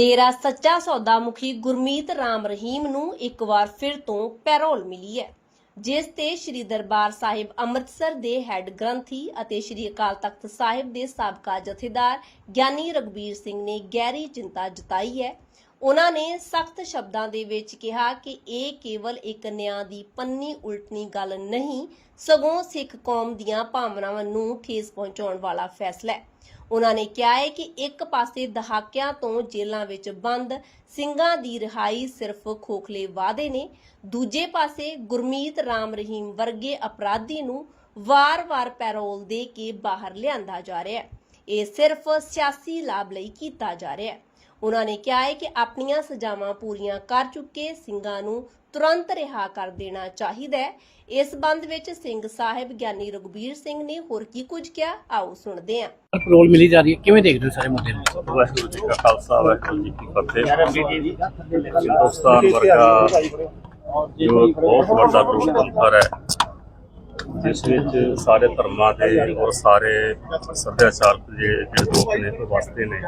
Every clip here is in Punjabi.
ਤੇਰਾ ਸੱਚਾ ਸੌਦਾ ਮੁਖੀ ਗੁਰਮੀਤ ਰਾਮ ਰਹੀਮ ਨੂੰ ਇੱਕ ਵਾਰ ਫਿਰ ਤੋਂ ਪੈਰੋਲ ਮਿਲੀ ਹੈ, ਜਿਸ ਤੇ ਸ੍ਰੀ ਦਰਬਾਰ ਸਾਹਿਬ ਅੰਮ੍ਰਿਤਸਰ ਦੇ ਹੈੱਡ ਗ੍ਰੰਥੀ ਅਤੇ ਸ੍ਰੀ ਅਕਾਲ ਤਖਤ ਸਾਹਿਬ ਦੇ ਸਾਬਕਾ ਜਥੇਦਾਰ ਗਿਆਨੀ ਰਗਬੀਰ ਸਿੰਘ ਨੇ ਗਹਿਰੀ ਚਿੰਤਾ ਜਤਾਈ ਹੈ। ਉਹਨਾਂ ਨੇ ਸਖਤ ਸ਼ਬਦਾਂ ਦੇ ਵਿੱਚ ਕਿਹਾ ਕਿ ਇਹ ਕੇਵਲ ਇੱਕ ਨਿਆਂ ਦੀ ਪੰਨੀ ਉਲਟਣੀ ਗੱਲ ਨਹੀਂ, ਸਗੋਂ ਸਿੱਖ ਕੌਮ ਦੀਆਂ ਭਾਵਨਾਵਾਂ ਨੂੰ ਠੇਸ ਪਹੁੰਚਾਉਣ ਵਾਲਾ ਫੈਸਲਾ ਹੈ। ਉਹਨਾਂ ਨੇ ਕਿਹਾ ਹੈ ਕਿ ਇੱਕ ਪਾਸੇ ਦਹਾਕਿਆਂ ਤੋਂ ਜੇਲ੍ਹਾਂ ਵਿੱਚ ਬੰਦ, ਸਿੰਘਾਂ ਦੀ ਰਿਹਾਈ ਸਿਰਫ ਖੋਖਲੇ ਵਾਅਦੇ ਨੇ, ਦੂਜੇ ਪਾਸੇ ਗੁਰਮੀਤ ਰਾਮ ਰਹੀਮ ਵਰਗੇ ਅਪਰਾਧੀ ਨੂੰ ਵਾਰ-ਵਾਰ ਪੈਰੋਲ ਦੇ ਕੇ ਬਾਹਰ ਲਿਆਂਦਾ ਜਾ ਰਿਹਾ ਹੈ। ਇਹ ਸਿਰਫ ਸਿਆਸੀ ਲਾਭ ਲਈ ਕੀਤਾ ਜਾ ਰਿਹਾ ਹੈ। ਉਹਨਾਂ ਨੇ ਕਿਹਾ ਹੈ ਕਿ ਆਪਣੀਆਂ ਸਜ਼ਾਵਾਂ ਪੂਰੀਆਂ ਕਰ ਚੁੱਕੇ ਸਿੰਘਾਂ ਨੂੰ ਤੁਰੰਤ ਰਿਹਾ ਕਰ ਦੇਣਾ ਚਾਹੀਦਾ ਹੈ। ਇਸ ਸੰਬੰਧ ਵਿੱਚ ਸਿੰਘ ਸਾਹਿਬ ਗਿਆਨੀ ਰਘਬੀਰ ਸਿੰਘ ਨੇ ਹੋਰ ਕੀ ਕੁਝ ਕਿਹਾ? ਆਓ ਸੁਣਦੇ ਹਾਂ। ਪੈਰੋਲ ਮਿਲੀ ਜਾ ਰਹੀ ਹੈ। ਕਿਵੇਂ ਦੇਖਦੇ ਹੋ ਸਾਰੇ ਮੁੱਦੇ ਨੂੰ? ਵਾਹਿਗੁਰੂ ਜੀ ਕਾ ਖਾਲਸਾ ਵਾਹਿਗੁਰੂ ਜੀ ਕੀ ਫਤਿਹ। ਹਿੰਦੁਸਤਾਨ ਵਰਗਾ ਜੋ ਬਹੁਤ ਵੱਡਾ ਲੋਕਤੰਤਰ ਹੈ। ਜਿਸ ਵਿੱਚ ਸਾਰੇ ਧਰਮਾਂ ਦੇ ਔਰ ਸਾਰੇ ਸੱਭਿਆਚਾਰਕ ਜਿਹੜੇ ਲੋਕ ਨੇ ਉਹ ਵਸਦੇ ਨੇ।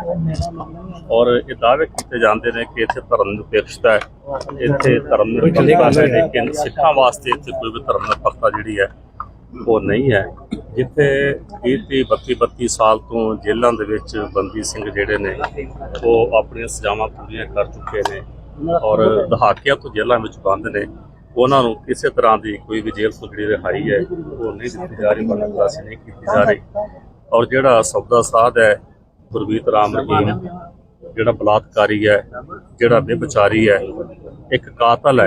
ਔਰ ਇਹ ਦਾਅਵੇ ਕੀਤੇ ਜਾਂਦੇ ਨੇ ਕਿ ਇੱਥੇ ਧਰਮ ਨਿਰਪੇਖਤਾ ਹੈ। ਇੱਥੇ ਧਰਮ ਨਿਰਪੇਖਤਾ ਹੈ, ਲੇਕਿਨ ਸਿੱਖਾਂ ਵਾਸਤੇ ਇੱਥੇ ਕੋਈ ਵੀ ਧਰਮ ਨਿਰਪੇਖਤਾ ਜਿਹੜੀ ਹੈ, ਉਹ ਨਹੀਂ ਹੈ। ਜਿੱਥੇ 30 32 32 ਸਾਲ ਤੋਂ ਜੇਲ੍ਹਾਂ ਦੇ ਵਿੱਚ ਬੰਦੀ ਸਿੰਘ ਜਿਹੜੇ ਨੇ, ਉਹ ਆਪਣੀਆਂ ਸਜ਼ਾਵਾਂ ਪੂਰੀਆਂ ਕਰ ਚੁੱਕੇ ਨੇ ਔਰ ਦਹਾਕਿਆਂ ਤੋਂ ਜੇਲ੍ਹਾਂ ਵਿੱਚ ਬੰਦ ਨੇ। ਉਹਨਾਂ ਨੂੰ ਕਿਸੇ ਤਰ੍ਹਾਂ ਦੀ ਕੋਈ ਵੀ ਜੇਲ੍ਹ ਤੋਂ ਜਿਹੜੀ ਰਿਹਾਈ ਹੈ, ਉਹ ਨਹੀਂ ਦਿੱਤੀ ਜਾ ਰਹੀ ਬਰਦਾਸ਼ਤ ਨਹੀਂ ਕੀਤੀ ਜਾ ਰਹੀ। ਔਰ ਜਿਹੜਾ ਸੌਦਾ ਸਾਧ ਹੈ ਗੁਰਬੀਤ ਰਾਮ ਰਹੀਮ, ਜਿਹੜਾ ਬਲਾਤਕਾਰੀ ਹੈ, ਜਿਹੜਾ ਬੇਬਚਾਰੀ ਹੈ, ਇੱਕ ਕਾਤਲ ਹੈ,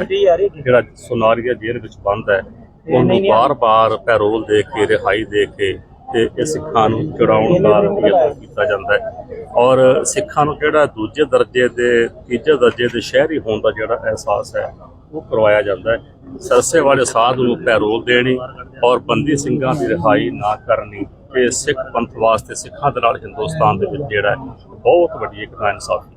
ਜਿਹੜਾ ਸੁਨਾਰੀਆ ਜੇਲ੍ਹ ਵਿੱਚ ਬੰਦ ਹੈ, ਉਹਨੂੰ ਬਾਰ-ਬਾਰ ਪੈਰੋਲ ਦੇ ਕੇ, ਰਿਹਾਈ ਦੇ ਕੇ ਤੇ ਇਹ ਸਿੱਖਾਂ ਨੂੰ ਚੜਾਉਣ ਦਾ ਯਤਨ ਕੀਤਾ ਜਾਂਦਾ ਹੈ। ਔਰ ਸਿੱਖਾਂ ਨੂੰ ਜਿਹੜਾ ਦੂਜੇ ਦਰਜੇ ਦੇ, ਤੀਜੇ ਦਰਜੇ ਦੇ ਸ਼ਹਿਰੀ ਹੋਣ ਦਾ ਜਿਹੜਾ ਅਹਿਸਾਸ ਹੈ ਉਹ ਕਰਵਾਇਆ ਜਾਂਦਾ ਹੈ। ਸਰਸੇ ਵਾਲੇ ਸਾਧ ਨੂੰ ਪੈਰੋਲ ਦੇਣੀ ਔਰ ਬੰਦੀ ਸਿੰਘਾਂ ਦੀ ਰਿਹਾਈ ਨਾ ਕਰਨੀ, ਇਹ ਸਿੱਖ ਪੰਥ ਵਾਸਤੇ ਸਿੱਖਾਂ ਦੇ ਨਾਲ ਹਿੰਦੁਸਤਾਨ ਦੇ ਵਿੱਚ ਜਿਹੜਾ ਬਹੁਤ ਵੱਡੀ ਇੱਕ ਨਾਇਨਸਾਫੀ